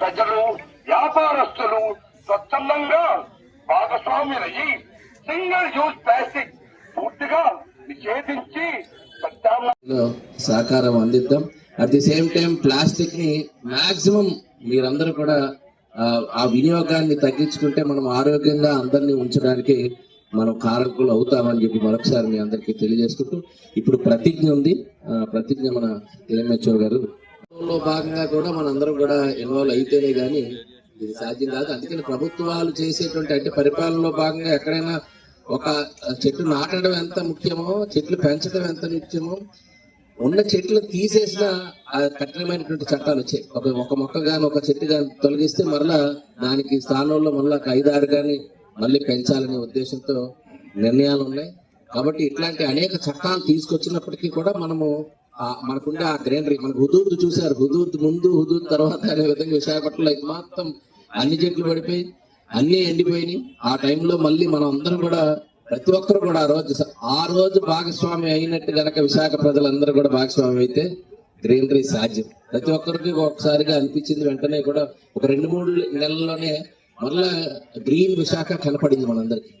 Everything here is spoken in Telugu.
ప్రజలు వ్యాపారస్తులు స్వచ్ఛందంగా భాగస్వామ్యులయ్యి సింగిల్ యూజ్ ప్లాస్టిక్ పూర్తిగా నిషేధించి సహకారం అందిద్దాం. అట్ ది సేమ్ టైం ప్లాస్టిక్ని మాక్సిమం మీరందరూ కూడా ఆ, వినియోగాన్ని తగ్గించుకుంటే మనం ఆరోగ్యంగా అందరినీ ఉంచడానికి మనం కారకులు అవుతామని చెప్పి మరొకసారి మీ అందరికీ తెలియజేసుకుంటూ ఇప్పుడు ప్రతిజ్ఞ ఉంది. ప్రతిజ్ఞ మన టీఎంహెచ్ఓ గారు లో భాగంగా కూడా మనందరం కూడా ఇన్వాల్వ్ అయితేనే కానీ ఇది సాధ్యం కాదు. అందుకని ప్రభుత్వాలు చేసేటువంటి అంటే పరిపాలనలో భాగంగా ఎక్కడైనా ఒక చెట్టు నాటడం ఎంత ముఖ్యమో చెట్లు పెంచడం ఎంత ముఖ్యమో ఉన్న చెట్లు తీసేసిన కఠినమైనటువంటి చట్టాలు వచ్చాయి. ఒక ఒక మొక్క కానీ ఒక చెట్టు కానీ తొలగిస్తే మరలా దానికి స్థానంలో మళ్ళా ఒక ఐదారు కానీ మళ్ళీ పెంచాలనే ఉద్దేశంతో నిర్ణయాలు ఉన్నాయి. కాబట్టి ఇట్లాంటి అనేక చట్టాలు తీసుకొచ్చినప్పటికీ కూడా మనము మనకుండే ఆ గ్రీనరీ మనకు హుదూద్ చూసారు హుదూద్ ముందు హుదూద్ తర్వాత అనే విధంగా విశాఖపట్నంలో ఇది మొత్తం అన్ని చెట్లు పడిపోయి అన్ని ఎండిపోయినాయి. ఆ టైంలో మళ్ళీ మనం అందరం కూడా ప్రతి ఒక్కరు కూడా ఆ రోజు ఆ రోజు భాగస్వామి అయినట్టు గనక విశాఖ ప్రజలందరూ కూడా భాగస్వామి అయితే గ్రీనరీ సాధ్యం. ప్రతి ఒక్కరికి ఒకసారిగా అనిపించింది వెంటనే కూడా ఒక రెండు మూడు నెలల్లోనే మళ్ళా గ్రీన్ విశాఖ కనపడింది మనందరికి.